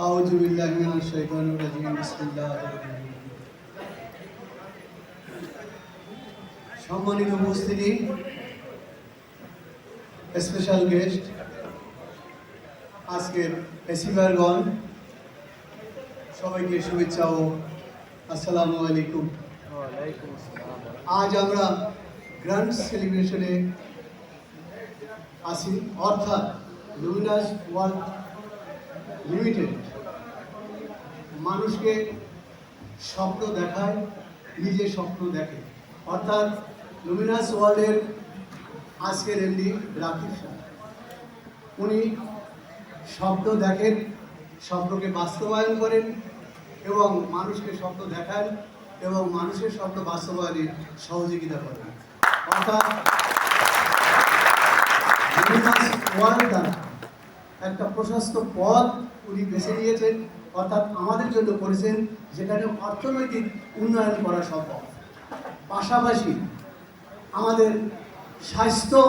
أعوذ بالله من الشيطان الرجيم بسم الله الرحمن الرحيم সম্মানিত উপস্থিতি special guest আজকের এসিভারগণ সবাইকে শুভেচ্ছা ও আসসালামু আলাইকুম আজ আমরা গ্র্যান্ড সেলিব্রেশনে আসি অর্থাৎ লুমিনাস ওয়ার্ল্ড লিমিটেড মানুষকে স্বপ্ন দেখায়, নিজে স্বপ্ন দেখে। অর্থাৎ লুমিনাস ওয়ার্ল্ডের আজকের এমডি রাকিব শাহ উনি স্বপ্ন দেখেন, স্বপ্নকে বাস্তবায়ন করেন এবং মানুষকে স্বপ্ন দেখান এবং মানুষের স্বপ্ন বাস্তবায়নে সহযোগিতা করেন। অর্থাৎ ওয়ার্ল্ড দ্বারা একটা প্রশস্ত পথ উনি বেছে নিয়েছেন, অর্থাৎ আমাদের জন্য করেছেন, যেখানে অর্থনৈতিক উন্নয়ন করা সম্ভব। পাশাপাশি আমাদের স্বাস্থ্য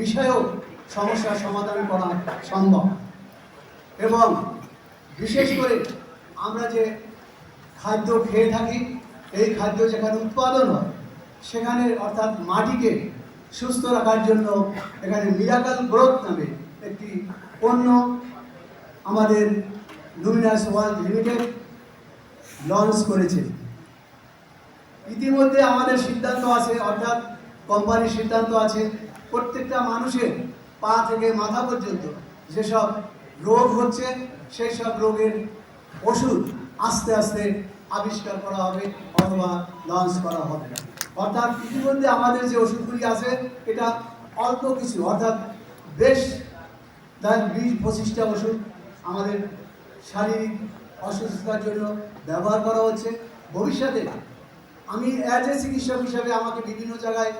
বিষয়ক সমস্যার সমাধান করা সম্ভব। এবং বিশেষ করে আমরা যে খাদ্য খেয়ে থাকি, এই খাদ্য যেখানে উৎপাদন হয়, সেখানে অর্থাৎ মাটিকে সুস্থ রাখার জন্য এখানে মিরাকাল গ্রোথ নামে একটি পণ্য আমাদের লুমিনাস ওয়ার্ল্ড লিমিটেড লঞ্চ করেছে। ইতিমধ্যে আমাদের সিদ্ধান্ত আছে, অর্থাৎ কোম্পানির সিদ্ধান্ত আছে, প্রত্যেকটা মানুষের পা থেকে মাথা পর্যন্ত যেসব রোগ হচ্ছে সেই সব রোগের ওষুধ আস্তে আস্তে আবিষ্কার করা হবে অথবা লঞ্চ করা হবে। অর্থাৎ ইতিমধ্যে আমাদের যে ওষুধগুলি আছে, এটা অল্প কিছু, অর্থাৎ বেশ তার বিশ পঁচিশটা ওষুধ আমাদের শারীরিক অসুস্থতার জন্য ব্যবহার করা হচ্ছে। ভবিষ্যতে আমি অ্যাজ এ চিকিৎসক হিসাবে আমাকে বিভিন্ন জায়গায়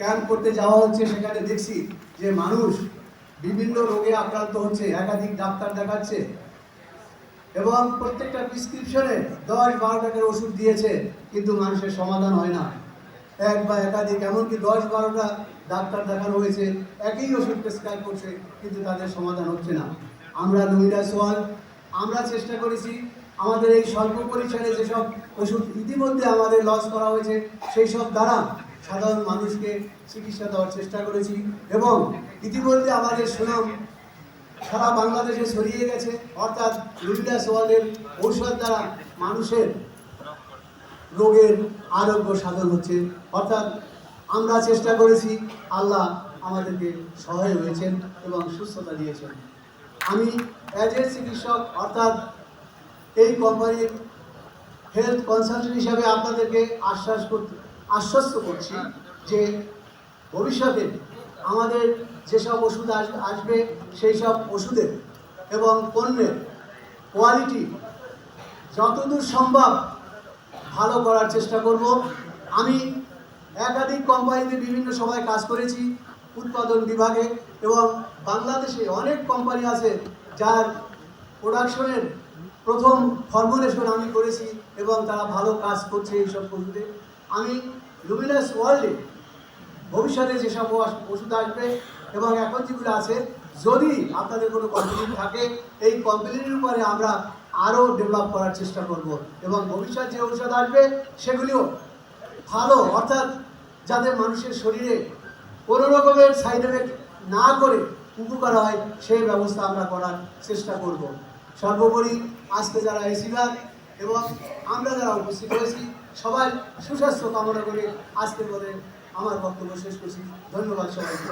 ক্যাম্প করতে যাওয়া হচ্ছে। সেখানে দেখছি যে মানুষ বিভিন্ন রোগে আক্রান্ত হচ্ছে, একাধিক ডাক্তার দেখাচ্ছে এবং প্রত্যেকটা প্রিসক্রিপশনে দশ বারো টাকার ওষুধ দিয়েছে, কিন্তু মানুষের সমাধান হয় না। এক বা একাধিক, এমনকি দশ বারোটা ডাক্তার দেখানো হয়েছে, একই ওষুধ প্রেসক্রাইব করছে, কিন্তু তাদের সমাধান হচ্ছে না। আমরা লুমিনা সোয়াল আমরা চেষ্টা করেছি, আমাদের এই স্বল্প পরিসরে যেসব ওষুধ ইতিমধ্যে আমাদের লস করা হয়েছে সেই সব দ্বারা সাধারণ মানুষকে চিকিৎসা দেওয়ার চেষ্টা করেছি এবং ইতিমধ্যে আমাদের সুনাম সারা বাংলাদেশে ছড়িয়ে গেছে। অর্থাৎ লুমিনাস ওয়ার্ল্ডের ঔষধ দ্বারা মানুষের রোগের আরোগ্য সাধন হচ্ছে। অর্থাৎ আমরা চেষ্টা করেছি, আল্লাহ আমাদেরকে সহায় হয়েছেন এবং সুস্থতা দিয়েছেন। আমি অ্যাজ এ চিকিৎসক, অর্থাৎ এই কোম্পানির হেলথ কনসালটেন্ট হিসাবে আপনাদেরকে আশ্বাস করতে, আশ্বস্ত করছি যে ভবিষ্যতে আমাদের যেসব ওষুধ আস- আসবে, সেই সব ওষুধের এবং পণ্যের কোয়ালিটি যতদূর সম্ভব ভালো করার চেষ্টা করব। আমি একাধিক কোম্পানিতে বিভিন্ন সময় কাজ করেছি, উৎপাদন বিভাগে এবং বাংলাদেশে অনেক কোম্পানি আছে যার প্রোডাকশনের প্রথম ফর্মুলেশন আমি করেছি এবং তারা ভালো কাজ করছে এইসব ওষুধে আমি লুমিনাস ওয়ার্ল্ডে ভবিষ্যতে যেসব ওষ- ওষুধ আসবে এবং এখন যেগুলো আছে, যদি আপনাদের কোনো কমপ্লেন থাকে, এই কমপ্লেনের উপরে আমরা আরও ডেভেলপ করার চেষ্টা করব এবং ভবিষ্যৎ যে ঔষধ আসবে সেগুলিও ভালো, অর্থাৎ যাতে মানুষের শরীরে কোনো রকমের সাইড এফেক্ট না করে উপকার হয়, সেই ব্যবস্থা আমরা করার চেষ্টা করব। সর্বোপরি আজকে যারা এসিবার এবং আমরা যারা উপস্থিত হয়েছি, সবাই সুস্বাস্থ্য কামনা করে আজকের মধ্যে আমার বক্তব্য শেষ করছি। ধন্যবাদ সবাইকে।